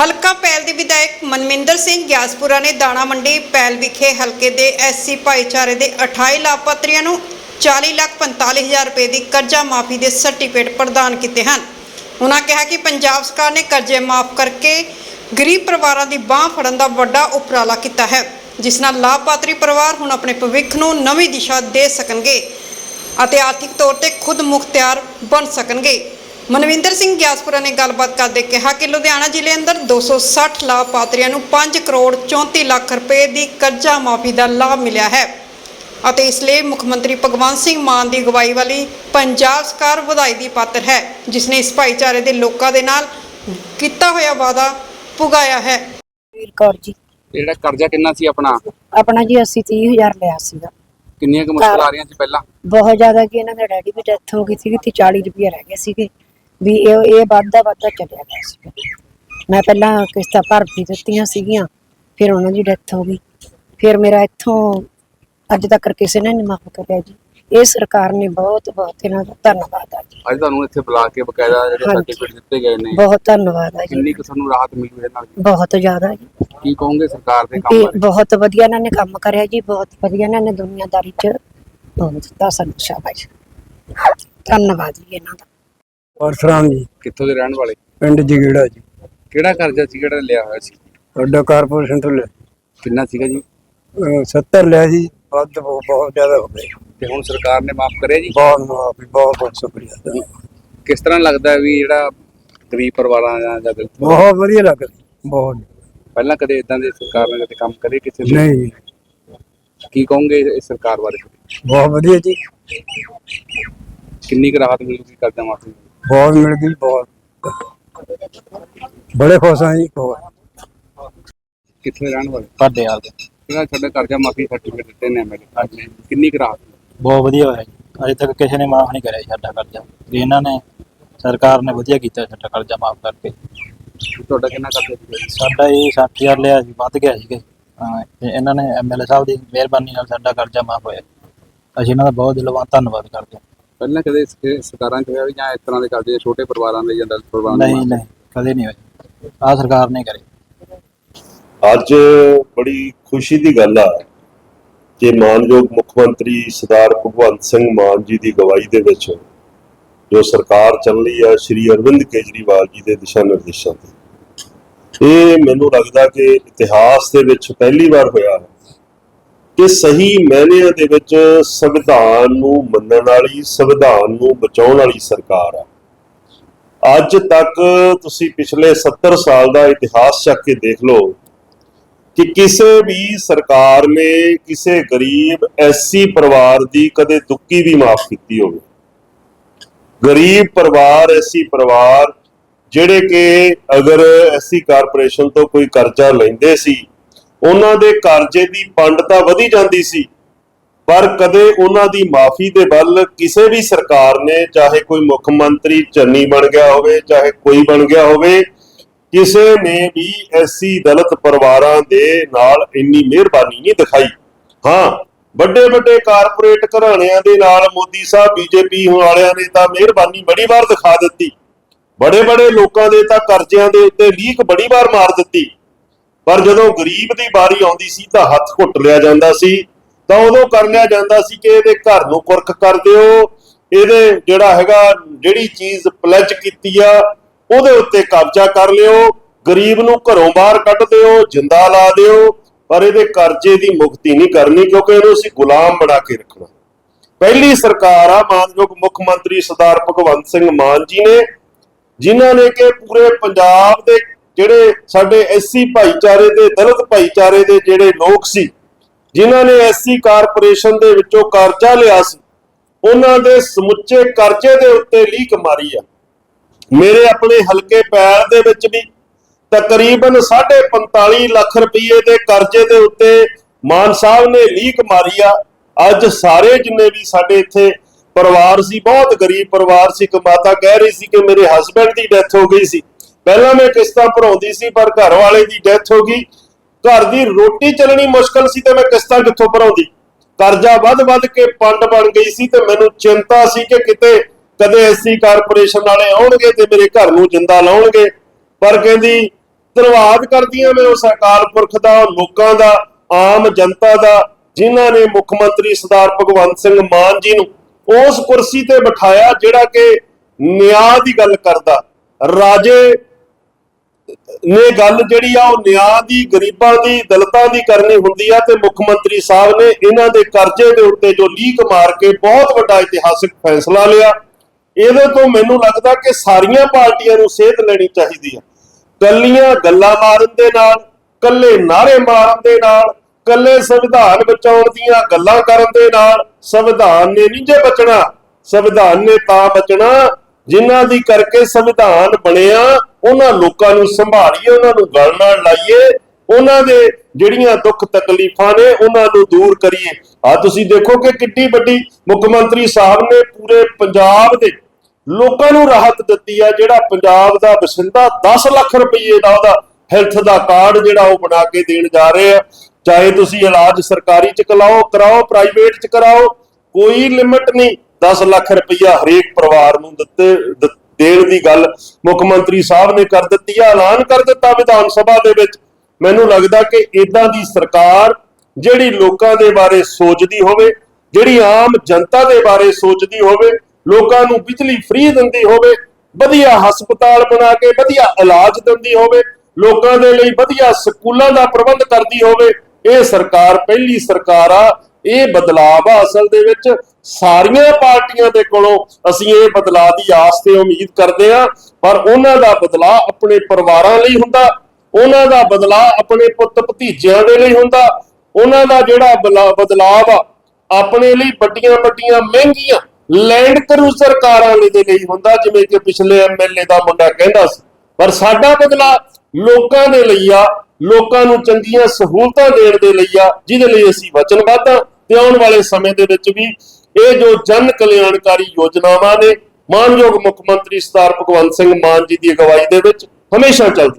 ਹਲਕਾ ਪੈਲ ਦੇ ਵਿਧਾਇਕ ਮਨਮਿੰਦਰ ਸਿੰਘ ਗਿਆਸਪੁਰਾ ਨੇ ਦਾਣਾ ਮੰਡੀ ਪੈਲ ਵਿਖੇ ਹਲਕੇ ਦੇ ਐਸਸੀ ਭਾਈਚਾਰੇ ਦੇ 28 ਲਾਭਪਾਤਰੀਆਂ ਨੂੰ 40 ਲੱਖ 45 ਹਜ਼ਾਰ ਰੁਪਏ ਦੀ ਕਰਜ਼ਾ ਮਾਫੀ ਦੇ ਸਰਟੀਫਿਕੇਟ ਪ੍ਰਦਾਨ ਕੀਤੇ ਹਨ। ਉਹਨਾਂ ਕਿਹਾ ਕਿ ਪੰਜਾਬ ਸਰਕਾਰ ਨੇ ਕਰਜ਼ੇ ਮਾਫ ਕਰਕੇ ਗਰੀਬ ਪਰਿਵਾਰਾਂ ਦੀ ਬਾਹ ਫੜਨ ਦਾ ਵੱਡਾ ਉਪਰਾਲਾ ਕੀਤਾ ਹੈ, ਜਿਸ ਨਾਲ ਲਾਭਪਾਤਰੀ ਪਰਿਵਾਰ ਹੁਣ ਆਪਣੇ ਭਵਿੱਖ ਨੂੰ ਨਵੀਂ ਦਿਸ਼ਾ ਦੇ ਸਕਣਗੇ ਅਤੇ ਆਰਥਿਕ ਤੌਰ ਤੇ ਖੁਦ ਮੁਖਤਿਆਰ ਬਣ ਸਕਣਗੇ। ਮਨਵਿੰਦਰ ਸਿੰਘ ਗਿਆਸਪੁਰਾ ਨੇ ਗੱਲਬਾਤ ਕਰਦੇ ਕਿਹਾ ਕਿ ਲੁਧਿਆਣਾ ਜ਼ਿਲ੍ਹੇ ਅੰਦਰ 260 ਲਾਭਪਾਤਰੀਆਂ ਨੂੰ 5 ਕਰੋੜ 34 ਲੱਖ ਰੁਪਏ ਦੀ ਕਰਜ਼ਾ ਮਾਫੀ ਦਾ ਲਾਭ ਮਿਲਿਆ ਹੈ ਅਤੇ ਇਸ ਲਈ ਮੁੱਖ ਮੰਤਰੀ ਭਗਵੰਤ ਸਿੰਘ ਮਾਨ ਦੀ ਅਗਵਾਈ ਵਾਲੀ ਪੰਜਾਬ ਸਰਕਾਰ ਵਧਾਈ ਦੀ ਪਾਤਰ ਹੈ ਜਿਸ ਨੇ ਇਸ ਭਾਈਚਾਰੇ ਦੇ ਲੋਕਾਂ ਦੇ ਨਾਲ ਕੀਤਾ ਹੋਇਆ ਵਾਅਦਾ ਪੁਗਾਇਆ ਹੈ। ਵੀਰ ਕੌਰ ਜੀ। ਜਿਹੜਾ ਕਰਜ਼ਾ ਕਿੰਨਾ ਸੀ ਆਪਣਾ? ਆਪਣਾ ਜੀ 80 ਹਜ਼ਾਰ ਲਿਆ ਸੀਗਾ। ਕਿੰਨੀਆਂ ਕੁ ਮੁਸ਼ਕਲ ਆ ਰਹੀਆਂ ਸੀ ਪਹਿਲਾਂ? ਬਹੁਤ ਜ਼ਿਆਦਾ ਕਿ ਇਹਨਾਂ ਦੇ ਡੈਡੀ ਦੀ ਡੈਥ ਹੋ ਗਈ ਸੀਗੀ ਤੇ 40 ਰੁਪਏ ਰਹਿ ਗਏ ਸੀਗੇ। ਵੀ ਇਹ ਇਹ ਵੱਧਦਾ ਵੱਧਦਾ ਚੱਲਿਆ ਗਿਆ ਸੀਗਾ। ਮੈਂ ਪਹਿਲਾਂ ਕਿਸ਼ਤਾਂ ਭਰ ਵੀ ਦਿੱਤੀਆਂ ਸੀਗੀਆਂ ਫਿਰ ਉਹਨਾਂ ਦੀ ਡੈਥ ਹੋ ਗਈ। ਫਿਰ ਮੇਰਾ ਇੱਥੋਂ ਅੱਜ ਤੱਕ ਕਿਸੇ ਨੇ ਨਹੀਂ ਮਾਫ ਕਰਿਆ ਜੀ। ਇਹ ਸਰਕਾਰ ਨੇ ਬਹੁਤ ਬਹੁਤ ਇਹਨਾਂ ਦਾ ਧੰਨਵਾਦ ਆ ਜੀ। ਅੱਜ ਤੁਹਾਨੂੰ ਇੱਥੇ ਬੁਲਾ ਕੇ ਬਕਾਇਦਾ ਜਿਹੜੇ ਹਾਂਜੀ। ਸਰਟੀਫਿਕੇਟ ਦਿੱਤੇ ਗਏ ਨੇ ਬਹੁਤ ਧੰਨਵਾਦ ਆ ਜੀ। ਕਿੰਨੀ ਕੁ ਤੁਹਾਨੂੰ ਰਾਹਤ ਮਿਲੀ ਇਹਦੇ ਨਾਲ? ਬਹੁਤ ਜ਼ਿਆਦਾ ਜੀ। ਕੀ ਕਹੋਗੇ ਸਰਕਾਰ ਦੇ ਕੰਮ ਇਹ ਬਾਰੇ? ਬਹੁਤ ਵਧੀਆ ਇਹਨਾਂ ਨੇ ਕੰਮ ਕਰਿਆ ਜੀ ਬਹੁਤ ਵਧੀਆ ਇਹਨਾਂ ਨੇ ਦੁਨੀਆਦਾਰੀ 'ਚ ਬਹੁਤ ਦਿੱਤਾ ਸਾਨੂੰ ਸ਼ਾਬਾਸ਼। ਧੰਨਵਾਦ ਜੀ ਇਹਨਾਂ ਦਾ। ਪਰਸਰਾਮ ਜੀ। ਕਿੱਥੋਂ ਦੇ ਰਹਿਣ ਵਾਲੇ? ਪਿੰਡ ਜਗੀੜਾ ਜੀ। ਕਿਹੜਾ ਕਰਜ਼ਾ ਸੀ ਜਿਹੜਾ ਲਿਆ ਹੋਇਆ ਸੀ? ਤੁਹਾਡਾ ਕਾਰਪੋਰੇਸ਼ਨ ਤੋਂ ਲਿਆ। ਕਿੰਨਾ ਸੀਗਾ ਜੀ? ਅਹ 70 ਲਿਆ ਵੱਧ ਬਹੁਤ ਬਹੁਤ ਜ਼ਿਆਦਾ ਹੋ ਗਏ। ਤੇ ਹੁਣ ਸਰਕਾਰ ਨੇ ਮਾਫ ਕਰਿਆ ਜੀ? ਬਹੁਤ ਮਾਫੀ ਬਹੁਤ ਬਹੁਤ ਸ਼ੁਕਰੀਆ ਕਿਸ ਤਰ੍ਹਾਂ ਲੱਗਦਾ ਹੈ ਵੀ ਜਿਹੜਾ ਗਰੀਬ ਪਰਿਵਾਰਾਂ ਜਾਂ ਜਾਂ ਪਰਿਵਾਰ- ਬਹੁਤ ਵਧੀਆ ਲੱਗ ਰਿਹਾ ਬਹੁਤ। ਪਹਿਲਾਂ ਕਦੇ ਇਦਾਂ ਦੇ ਸਰਕਾਰ ਨੇ ਕਦੇ ਕੰਮ ਕਰੇ ਕਿਸੇ ਨੇ ਨਹੀਂ। ਜੀ, ਕੀ ਕਹੋਗੇ ਇਸ ਸਰਕਾਰ ਬਾਰੇ? ਬਹੁਤ ਵਧੀਆ ਜੀ। ਕਿੰਨੀ ਕੁ ਰਾਹਤ ਮਿਲੂਗੀ ਕਰਜ਼ਾ ਮਾਫੀ ਬਹੁਤ ਮਿਲ ਗਈ ਬਹੁਤ। ਬੜੇ ਖੁਸ਼ ਹਾਂ ਜੀ ਬਹੁਤ। ਕਿੱਥੇ ਰਹਿਣ ਵਾਲੇ? ਤੁਹਾਡੇ ਹਾਲ ਦੇ। ਜਿਹੜਾ ਤੁਹਾਡਾ ਕਰਜ਼ਾ ਮਾਫੀ ਸਰਟੀਫਿਕੇਟ ਦਿੱਤੇ ਨੇ ਐਮਐਲਏ ਸਾਹਿਬ ਨੇ ਕਿੰਨੀ ਕੁ ਰਾਹਤ? ਬਹੁਤ ਵਧੀਆ ਹੋਇਆ ਜੀ। ਅਜੇ ਤੱਕ ਕਿਸੇ ਨੇ ਮਾਫ ਨਹੀਂ ਕਰਿਆ ਜੀ ਸਾਡਾ ਕਰਜ਼ਾ। ਤੇ ਇਹਨਾਂ ਨੇ ਸਰਕਾਰ ਨੇ ਵਧੀਆ ਕੀਤਾ ਸਾਡਾ ਕਰਜ਼ਾ ਮਾਫ ਕਰਕੇ। ਤੁਹਾਡਾ ਕਿੰਨਾ ਕਰਜ਼ਾ ਸੀ? ਸਾਡਾ ਇਹ 60000 ਲਿਆ ਸੀ ਵੱਧ ਗਿਆ ਸੀਗਾ। ਹਾਂ ਤੇ ਇਹਨਾਂ ਨੇ ਐਮਐਲਏ ਸਾਹਿਬ ਦੀ ਮਿਹਰਬਾਨੀ ਨਾਲ ਸਾਡਾ ਕਰਜ਼ਾ ਮਾਫ ਹੋਇਆ। ਅਸੀਂ ਇਹਨਾਂ ਦਾ ਬਹੁਤ ਦਿਲੋਂ ਧੰਨਵਾਦ ਕਰਦੇ ਹਾਂ। ਪਹਿਲਾਂ ਕਦੇ ਸ- ਸਰਕਾਰਾਂ ਚ ਹੋਇਆ ਵੀ ਜਾਂ ਇਸ ਤਰ੍ਹਾਂ ਦੇ ਕਰਜ਼ੇ ਛੋਟੇ ਪਰਿਵਾਰਾਂ ਦੇ ਜਾਂ ਦਲਿਤ ਪਰਿਵਾਰਾਂ ਦੇ ਨਹੀਂ ਨਹੀਂ ਕਦੇ ਨਹੀਂ ਹੋਇਆ ਆ ਸਰਕਾਰ ਨੇ ਕਰੇ। ਅੱਜ ਬੜੀ ਖੁਸ਼ੀ ਦੀ ਗੱਲ ਆ ਕਿ ਮਾਨਯੋਗ ਮੁੱਖ ਮੰਤਰੀ ਸਰਦਾਰ ਭਗਵੰਤ ਸਿੰਘ ਮਾਨ ਜੀ ਦੀ ਅਗਵਾਈ ਦੇ ਵਿੱਚ ਜੋ ਸਰਕਾਰ ਚੱਲ ਰਹੀ ਆ ਸ਼੍ਰੀ ਅਰਵਿੰਦ ਕੇਜਰੀਵਾਲ ਜੀ ਦੇ ਦਿਸ਼ਾ ਨਿਰਦੇਸ਼ਾਂ ਤੇ। ਇਹ ਮੈਨੂੰ ਲੱਗਦਾ ਕਿ ਇਤਿਹਾਸ ਦੇ ਵਿੱਚ ਪਹਿਲੀ ਵਾਰ ਹੋਇਆ ਹੈ। ਕਿ ਸਹੀ ਮਾਇਨਿਆਂ ਦੇ ਵਿੱਚ ਸੰਵਿਧਾਨ ਨੂੰ ਮੰਨਣ ਵਾਲੀ, ਸੰਵਿਧਾਨ ਨੂੰ ਬਚਾਉਣ ਵਾਲੀ ਸਰਕਾਰ ਆ। ਅੱਜ ਤੱਕ ਤੁਸੀਂ ਪਿਛਲੇ 70 ਸਾਲ ਦਾ ਇਤਿਹਾਸ ਚੱਕ ਕੇ ਦੇਖ ਲਓ ਕਿ ਕਿਸੇ ਵੀ ਸਰਕਾਰ ਨੇ ਕਿਸੇ ਗਰੀਬ ਐਸੀ ਪਰਿਵਾਰ ਦੀ ਕਦੇ ਦੁੱਕੀ ਵੀ ਮਾਫ ਕੀਤੀ ਹੋਵੇ। ਗਰੀਬ ਪਰਿਵਾਰ ਐਸੀ ਪਰਿਵਾਰ, ਜਿਹੜੇ ਕਿ ਅਗਰ ਐਸੀ ਕਾਰਪੋਰੇਸ਼ਨ ਤੋਂ ਕੋਈ ਕਰਜ਼ਾ ਲੈਂਦੇ ਸੀ ਉਹਨਾਂ ਦੇ ਕਰਜ਼ੇ ਦੀ ਪੰਡ ਤਾਂ ਵਧੀ ਜਾਂਦੀ ਸੀ, ਪਰ ਕਦੇ ਉਹਨਾਂ ਦੀ ਮਾਫੀ ਦੇ ਵੱਲ ਕਿਸੇ ਵੀ ਸਰਕਾਰ ਨੇ, ਚਾਹੇ ਕੋਈ ਮੁੱਖ ਮੰਤਰੀ ਚੰਨੀ ਬਣ ਗਿਆ ਹੋਵੇ, ਚਾਹੇ ਕੋਈ ਬਣ ਗਿਆ ਹੋਵੇ, ਕਿਸੇ ਨੇ ਵੀ ਐਸੀ ਦਲਿਤ ਪਰਿਵਾਰਾਂ ਦੇ ਨਾਲ ਇੰਨੀ ਮਿਹਰਬਾਨੀ ਨਹੀਂ ਦਿਖਾਈ। ਹਾਂ ਵੱਡੇ ਵੱਡੇ ਕਾਰਪੋਰੇਟ ਘਰਾਣਿਆਂ ਦੇ ਨਾਲ ਮੋਦੀ ਸਾਹਿਬ, ਬੀਜੇਪੀ ਵਾਲਿਆਂ ਨੇ ਤਾਂ ਮਿਹਰਬਾਨੀ ਬੜੀ ਵਾਰ ਦਿਖਾ ਦਿੱਤੀ। ਬੜੇ ਬੜੇ ਲੋਕਾਂ ਦੇ ਤਾਂ ਕਰਜ਼ਿਆਂ ਦੇ ਉੱਤੇ ਲੀਕ ਬੜੀ ਵਾਰ ਮਾਰ ਦਿੱਤੀ। ਪਰ ਜਦੋਂ ਗਰੀਬ ਦੀ ਵਾਰੀ ਆਉਂਦੀ ਸੀ ਤਾਂ ਹੱਥ ਘੁੱਟ ਲਿਆ ਜਾਂਦਾ ਸੀ। ਤਾਂ ਉਦੋਂ ਕਰ ਲਿਆ ਜਾਂਦਾ ਸੀ ਕਿ ਇਹਦੇ ਘਰ ਨੂੰ ਕੁਰਕ ਕਰ ਦਿਓ। ਇਹਦੇ ਜਿਹੜਾ ਹੈਗਾ, ਜਿਹੜੀ ਚੀਜ਼ ਪਲੈਜ ਕੀਤੀ ਆ, ਉਹਦੇ ਉੱਤੇ ਕਬਜ਼ਾ ਕਰ ਲਿਓ। ਗਰੀਬ ਨੂੰ ਘਰੋਂ ਬਾਹਰ ਕੱਢ ਦਿਓ, ਜਿੰਦਾ ਲਾ ਦਿਓ। ਪਰ ਇਹਦੇ ਕਰਜ਼ੇ ਦੀ ਮੁਕਤੀ ਨਹੀਂ ਕਰਨੀ ਕਿਉਂਕਿ ਇਹਨੂੰ ਅਸੀਂ ਗੁਲਾਮ ਬਣਾ ਕੇ ਰੱਖਣਾ। ਪਹਿਲੀ ਸਰਕਾਰ ਆ, ਮਾਨਯੋਗ ਮੁੱਖ ਮੰਤਰੀ ਸਰਦਾਰ ਭਗਵੰਤ ਸਿੰਘ ਮਾਨ ਜੀ ਨੇ, ਜਿਨ੍ਹਾਂ ਨੇ ਕਿ ਪੂਰੇ ਪੰਜਾਬ ਦੇ ਜਿਹੜੇ ਸਾਡੇ ਐਸਸੀ ਭਾਈਚਾਰੇ ਦੇ, ਦਲਿਤ ਭਾਈਚਾਰੇ ਦੇ ਜਿਹੜੇ ਲੋਕ ਸੀ, ਜਿਨ੍ਹਾਂ ਨੇ ਐਸਸੀ ਕਾਰਪੋਰੇਸ਼ਨ ਦੇ ਵਿੱਚੋਂ ਕਰਜ਼ਾ ਲਿਆ ਸੀ, ਉਹਨਾਂ ਦੇ ਸਮੁੱਚੇ ਕਰਜ਼ੇ ਦੇ ਉੱਤੇ ਲੀਕ ਮਾਰੀ ਆ। ਮੇਰੇ ਆਪਣੇ ਹਲਕੇ ਪੈਰ ਦੇ ਵਿੱਚ ਵੀ ਤਕਰੀਬਨ 45 ਲੱਖ ਰੁਪਏ ਦੇ ਕਰਜ਼ੇ ਦੇ ਉੱਤੇ ਮਾਨ ਸਾਹਿਬ ਨੇ ਲੀਕ ਮਾਰੀ ਆ। ਅੱਜ ਸਾਰੇ ਜਿੰਨੇ ਵੀ ਸਾਡੇ ਇੱਥੇ ਪਰਿਵਾਰ ਸੀ, ਬਹੁਤ ਗਰੀਬ ਪਰਿਵਾਰ ਸੀ, ਇੱਕ ਮਾਤਾ ਕਹਿ ਰਹੀ ਸੀ ਕਿ ਮੇਰੇ ਹਸਬੰਡ ਦੀ ਡੈਥ ਹੋ ਗਈ ਸੀ। ਪਹਿਲਾਂ ਮੈਂ ਕਿਸ਼ਤਾਂ ਭਰਾਉਂਦੀ ਸੀ, ਪਰ ਘਰ ਵਾਲੇ ਦੀ ਡੈਥ ਹੋ ਗਈ। ਘਰ ਦੀ ਰੋਟੀ ਚੱਲਣੀ ਮੁਸ਼ਕਲ ਸੀ ਤੇ ਮੈਂ ਕਿਸ਼ਤਾਂ ਕਿੱਥੋਂ ਭਰਾਉਂਦੀ? ਕਰਜ਼ਾ ਵੱਧ-ਵੱਧ ਕੇ ਪੰਡ ਬਣ ਗਈ ਸੀ ਤੇ ਮੈਨੂੰ ਚਿੰਤਾ ਸੀ ਕਿ ਕਿਤੇ ਕਦੇ ਐਸੀ ਕਾਰਪੋਰੇਸ਼ਨ ਵਾਲੇ ਆਉਣਗੇ ਤੇ ਮੇਰੇ ਘਰ ਨੂੰ ਜਿੰਦਾ ਲਾਉਣਗੇ। ਪਰ ਕਹਿੰਦੀ, ਧੰਨਵਾਦ ਕਰਦੀਆਂ ਮੈਂ ਉਸ ਅਕਾਲ ਪੁਰਖ ਦਾ, ਲੋਕਾਂ ਦਾ, ਆਮ ਜਨਤਾ ਦਾ, ਜਿਨ੍ਹਾਂ ਨੇ ਮੁੱਖ ਮੰਤਰੀ ਸਰਦਾਰ ਭਗਵੰਤ ਸਿੰਘ ਮਾਨ ਜੀ ਨੂੰ ਉਸ ਕੁਰਸੀ ਤੇ ਬਿਠਾਇਆ ਜਿਹੜਾ ਕਿ ਨਿਆਂ ਦੀ ਗੱਲ ਕਰਦਾ। ਰਾਜੇ ਨੇ ਗੱਲ ਜਿਹੜੀ ਆ, ਉਹ ਨਿਆਂ ਦੀ, ਗਰੀਬਾਂ ਦੀ, ਦਲਤਾਂ ਦੀ ਕਰਨੀ ਹੁੰਦੀ ਆ ਤੇ ਮੁੱਖ ਮੰਤਰੀ ਸਾਹਿਬ ਨੇ ਇਹਨਾਂ ਦੇ ਕਰਜ਼ੇ ਦੇ ਉੱਤੇ ਜੋ ਲੀਕ ਮਾਰ ਕੇ ਬਹੁਤ ਵੱਡਾ ਇਤਿਹਾਸਿਕ ਫੈਸਲਾ ਲਿਆ। ਇਹਦੇ ਤੋਂ ਮੈਨੂੰ ਲੱਗਦਾ ਕਿ ਸਾਰੀਆਂ ਪਾਰਟੀਆਂ ਨੂੰ ਸੇਧ ਲੈਣੀ ਚਾਹੀਦੀ ਆ। ਕੱਲੀਆਂ ਗੱਲਾਂ ਮਾਰਨ ਦੇ ਨਾਲ, ਕੱਲੇ ਨਾਰੇ ਮਾਰਨ ਦੇ ਨਾਲ, ਕੱਲੇ ਸੰਵਿਧਾਨ ਬਚਾਉਣ ਦੀਆਂ ਗੱਲਾਂ ਕਰਨ ਦੇ ਨਾਲ, ਸੰਵਿਧਾਨ ਨੇ ਨਹੀਂ ਜੇ ਬਚਣਾ, ਸੰਵਿਧਾਨ ਨੇ ਤਾਂ ਬਚਣਾ। ਜਿਨ੍ਹਾਂ ਦੀ ਕਰਕੇ ਸੰਵਿਧਾਨ ਬਣਿਆ ਉਹਨਾਂ ਲੋਕਾਂ ਨੂੰ ਸੰਭਾਲੀਏ, ਉਹਨਾਂ ਨੂੰ ਗਲ ਨਾਲ ਲਾਈਏ, ਉਹਨਾਂ ਦੇ ਜਿਹੜੀਆਂ ਦੁੱਖ ਤਕਲੀਫਾਂ ਨੇ ਉਹਨਾਂ ਨੂੰ ਦੂਰ ਕਰੀਏ। ਆ ਤੁਸੀਂ ਦੇਖੋ ਕਿ ਕਿੱਡੀ ਵੱਡੀ ਮੁੱਖ ਮੰਤਰੀ ਸਾਹਿਬ ਨੇ ਪੂਰੇ ਪੰਜਾਬ ਦੇ ਲੋਕਾਂ ਨੂੰ ਰਾਹਤ ਦਿੱਤੀ ਆ, ਜਿਹੜਾ ਪੰਜਾਬ ਦਾ ਵਸਿੰਦਾ 10 ਲੱਖ ਰੁਪਏ ਦਾ ਉਹਦਾ ਹੈਲਥ ਦਾ ਕਾਰਡ ਜਿਹੜਾ ਉਹ ਬਣਾ ਕੇ ਦੇਣ ਜਾ ਰਹੇ ਆ। ਚਾਹੇ ਤੁਸੀਂ ਇਲਾਜ ਸਰਕਾਰੀ ਚ ਕਰਾਓ ਕਰਾਓ ਪ੍ਰਾਈਵੇਟ ਚ ਕਰਾਓ, ਕੋਈ ਲਿਮਿਟ ਨਹੀਂ 10 ਲੱਖ ਰੁਪਇਆ ਹਰੇਕ ਪਰਿਵਾਰ ਨੂੰ ਦਿੱਤੇ ਦੇਣ ਦੀ ਗੱਲ ਮੁੱਖ ਮੰਤਰੀ ਸਾਹਿਬ ਨੇ ਕਰ ਦਿੱਤੀ ਆ, ਐਲਾਨ ਕਰ ਦਿੱਤਾ ਵਿਧਾਨ ਸਭਾ ਦੇ ਵਿੱਚ। ਮੈਨੂੰ ਲੱਗਦਾ ਕਿ ਇਦਾਂ ਦੀ ਸਰਕਾਰ ਜਿਹੜੀ ਲੋਕਾਂ ਦੇ ਬਾਰੇ ਸੋਚਦੀ ਹੋਵੇ, ਜਿਹੜੀ ਆਮ ਜਨਤਾ ਦੇ ਬਾਰੇ ਸੋਚਦੀ ਹੋਵੇ, ਲੋਕਾਂ ਨੂੰ ਬਿਜਲੀ ਫ੍ਰੀ ਦਿੰਦੀ ਹੋਵੇ, ਵਧੀਆ ਹਸਪਤਾਲ ਬਣਾ ਕੇ ਵਧੀਆ ਇਲਾਜ ਦਿੰਦੀ ਹੋਵੇ, ਲੋਕਾਂ ਦੇ ਲਈ ਵਧੀਆ ਸਕੂਲਾਂ ਦਾ ਪ੍ਰਬੰਧ ਕਰਦੀ ਹੋਵੇ, ਇਹ ਸਰਕਾਰ, ਪਹਿਲੀ ਸਰਕਾਰ ਆ ਇਹ ਬਦਲਾਅ ਆ ਅਸਲ ਦੇ ਵਿੱਚ ਸਾਰੀਆਂ ਪਾਰਟੀਆਂ ਦੇ ਕੋਲੋਂ ਅਸੀਂ ਇਹ ਬਦਲਾਅ ਦੀ ਆਸ ਤੇ ਉਮੀਦ ਕਰਦੇ ਆ ਪਰ ਉਹਨਾਂ ਦਾ ਬਦਲਾਅ ਆਪਣੇ ਪਰਿਵਾਰਾਂ ਲਈ ਹੁੰਦਾ, ਉਹਨਾਂ ਦਾ ਬਦਲਾਅ ਆਪਣੇ ਪੁੱਤ ਭਤੀਜਿਆਂ ਦੇ ਲਈ ਹੁੰਦਾ, ਉਹਨਾਂ ਦਾ ਜਿਹੜਾ ਬਲਾ- ਬਦਲਾਅ ਆ, ਆਪਣੇ ਲਈ ਵੱਡੀਆਂ ਵੱਡੀਆਂ ਮਹਿੰਗੀਆਂ ਲੈਂਡ ਕਰੂਜ਼ਰ ਕਾਰਾਂ ਦੇ ਲਈ ਹੁੰਦਾ, ਜਿਵੇਂ ਕਿ ਪਿਛਲੇ ਐਮਐਲਏ ਦਾ ਮੁੰਡਾ ਕਹਿੰਦਾ ਸੀ। ਪਰ ਸਾਡਾ ਬਦਲਾ ਲੋਕਾਂ ਦੇ ਲਈ ਆ, ਲੋਕਾਂ ਨੂੰ ਚੰਗੀਆਂ ਸਹੂਲਤਾਂ ਦੇਣ ਦੇ ਲਈ ਆ, ਜਿਹਦੇ ਲਈ ਅਸੀਂ ਵਚਨਬੱਧ ਆ। ਤੇ ਆਉਣ ਵਾਲੇ ਸਮੇਂ ਦੇ ਵਿੱਚ ਵੀ ਇਹ ਜੋ ਜਨ ਕਲਿਆਣਕਾਰੀ ਯੋਜਨਾਵਾਂ ਨੇ, ਮਾਨਯੋਗ ਮੁੱਖ ਮੰਤਰੀ ਸਰਦਾਰ ਭਗਵੰਤ ਸਿੰਘ ਮਾਨ ਜੀ ਦੀ ਅਗਵਾਈ ਦੇ ਵਿੱਚ ਹਮੇਸ਼ਾ ਚੱਲਦੀ